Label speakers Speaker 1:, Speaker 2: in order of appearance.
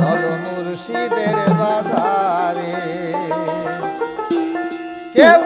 Speaker 1: চলো মুর্শিদের বাজারে। কেউ